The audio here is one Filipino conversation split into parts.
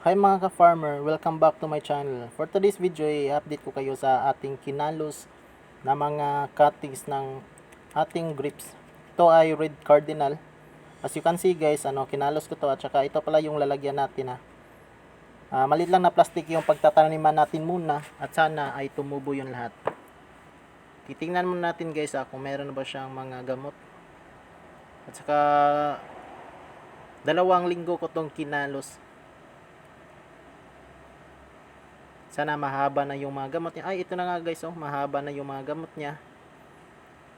Hi mga ka-farmer, welcome back to my channel. For today's video, i-update ko kayo sa ating kinalos na mga cuttings ng ating grapes. Ito ay red cardinal. As you can see guys, ano, kinalos ko to at saka ito pala yung lalagyan natin ha. Ah, malit lang na plastic yung pagtataniman natin muna at sana ay tumubo yung lahat. Titingnan muna natin guys ha, kung meron ba siyang mga gamot. At saka dalawang linggo ko tong kinalos Sana mahaba na yung mga gamot niya. Ay, ito na nga guys, oh, mahaba na yung mga gamot niya.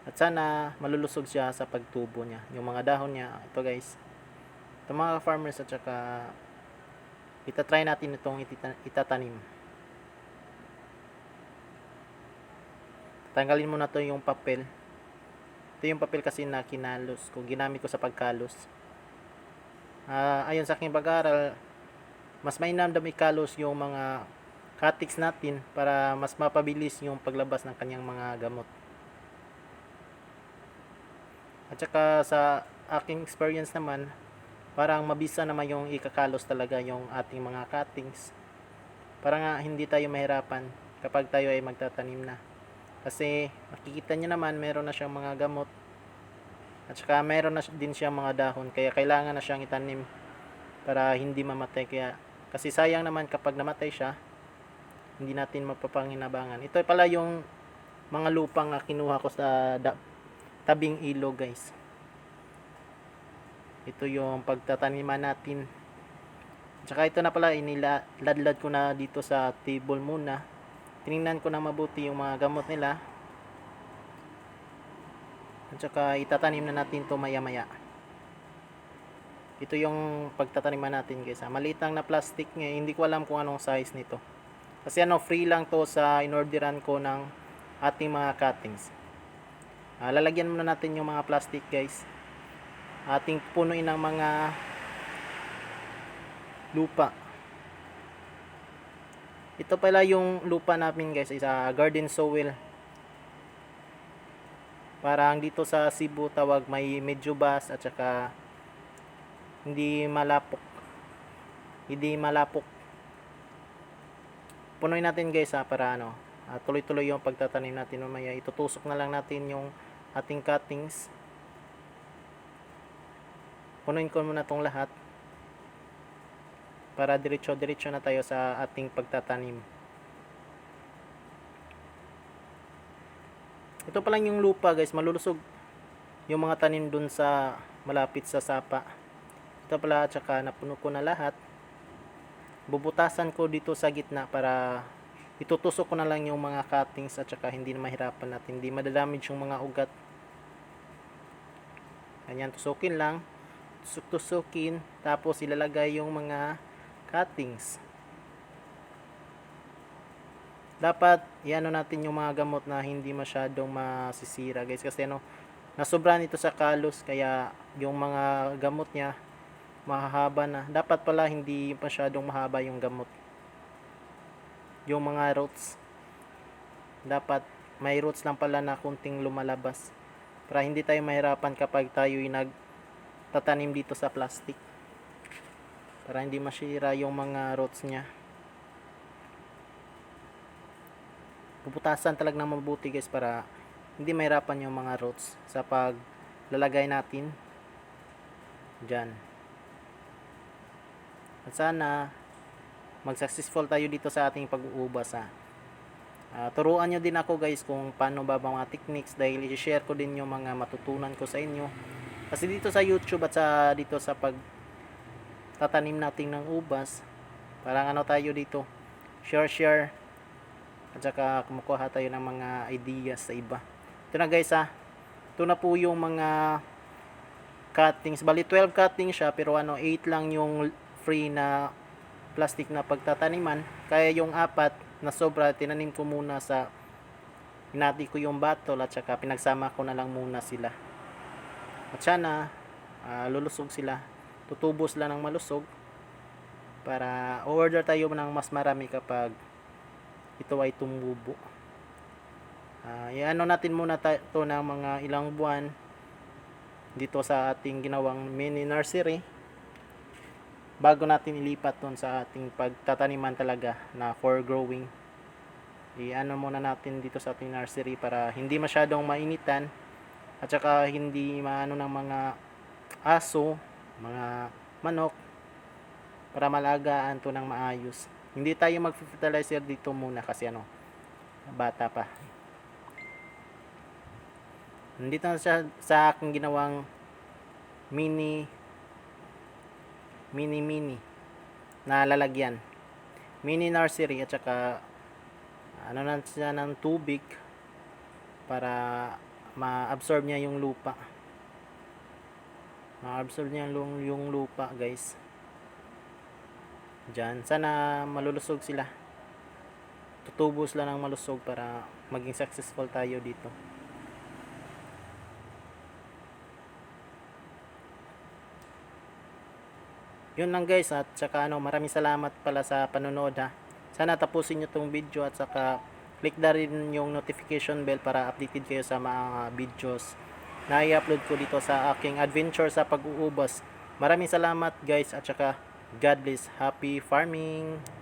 At sana malulusog siya sa pagtubo niya. Yung mga dahon niya, ito guys. Ito mga farmers at saka itatry natin itong itatanim. Tanggalin muna to yung papel. Ito yung papel kasi na kinalos kung ginamit ko sa pagkalos. Ah, ayon sa aking pag-aaral, mas mainam daw ikalos yung mga cuttings natin para mas mapabilis yung paglabas ng kanyang mga gamot. At saka sa aking experience naman, parang mabisa naman yung ikakalos talaga yung ating mga cuttings. Para nga hindi tayo mahirapan kapag tayo ay magtatanim na. Kasi makikita niyo naman meron na siyang mga gamot. At saka meron na din siyang mga dahon kaya kailangan na siyang itanim para hindi mamatay kaya kasi sayang naman kapag namatay siya hindi natin mapapanginabangan. Ito pala yung mga lupang na kinuha ko sa da- tabing ilog guys. Ito yung pagtataniman natin. Tsaka ito na pala iniladlad ko na dito sa table muna. Tiningnan ko na mabuti yung mga gamot nila. At saka itatanim na natin to maya maya. Ito yung pagtataniman natin guys. Maliit lang na plastic nga. Hindi ko alam kung anong size nito. Kasi ano, free lang to sa inorderan ko ng ating mga cuttings. Ah, lalagyan muna natin yung mga plastic guys. Ating punuin ng mga lupa. Ito pala yung lupa namin guys, isa garden soil. Parang dito sa Cebu tawag may medyo bas at saka hindi malapok. Hindi malapok punuin natin guys ha para ano ah, tuloy-tuloy yung pagtatanim natin mamaya. Itutusok na lang natin yung ating cuttings. Punuin ko muna tong lahat. Para diretso-diretso na tayo sa ating pagtatanim. Ito pa lang yung lupa guys. Malulusog yung mga tanim dun sa malapit sa sapa. Ito pala at saka napuno ko na lahat bubutasan ko dito sa gitna para itutusok ko na lang yung mga cuttings at saka hindi na mahirapan natin hindi madadamage yung mga ugat. Ganyan tusukin lang. Tusuk tusukin tapos ilalagay yung mga cuttings. Dapat iano natin yung mga gamot na hindi masyadong masisira guys. Kasi ano nasobran ito sa kalos kaya yung mga gamot niya mahahaba na. Dapat pala hindi masyadong mahaba yung gamot. Yung mga roots. Dapat may roots lang pala na kunting lumalabas. Para hindi tayo mahirapan kapag tayo nagtatanim dito sa plastic. Para hindi masira yung mga roots niya. Puputasan talaga ng mabuti guys para hindi mahirapan yung mga roots sa paglalagay natin dyan. At sana mag-successful tayo dito sa ating pag-uubas ha. Ah, turuan nyo din ako guys kung paano ba mga techniques dahil i-share ko din yung mga matutunan ko sa inyo. Kasi dito sa YouTube at sa dito sa pag tatanim natin ng ubas, parang ano tayo dito, share share at saka kumukuha tayo ng mga ideas sa iba. Ito na guys ha. Ito na po yung mga cuttings. Bali 12 cuttings siya pero ano 8 lang yung free na plastic na pagtataniman. Kaya yung apat na sobra, tinanim ko muna sa hinati ko yung batol at saka pinagsama ko na lang muna sila. At sana ah, lulusog sila. Tutubo sila ng malusog para order tayo ng mas marami kapag ito ay tumubo. Ah, ano natin muna ta- to ng mga ilang buwan dito sa ating ginawang mini nursery bago natin ilipat doon sa ating pagtataniman talaga na for growing i-ano muna natin dito sa ating nursery para hindi masyadong mainitan at saka hindi maano ng mga aso, mga manok para malagaan to ng maayos. Hindi tayo mag-fertilizer dito muna kasi ano, bata pa. Nandito na siya sa aking ginawang mini mini mini na lalagyan. Mini nursery at saka ano na siya ng tubig para ma-absorb niya yung lupa. Ma-absorb niya yung, lupa, guys. Diyan. Sana malulusog sila. Tutubo sila ng malusog para maging successful tayo dito. Yun lang guys at saka ano maraming salamat pala sa panonood ha. Sana tapusin nyo tong video at saka click na rin yung notification bell para updated kayo sa mga videos na i-upload ko dito sa aking adventure sa pag-uubos. Maraming salamat guys at saka God bless. Happy farming!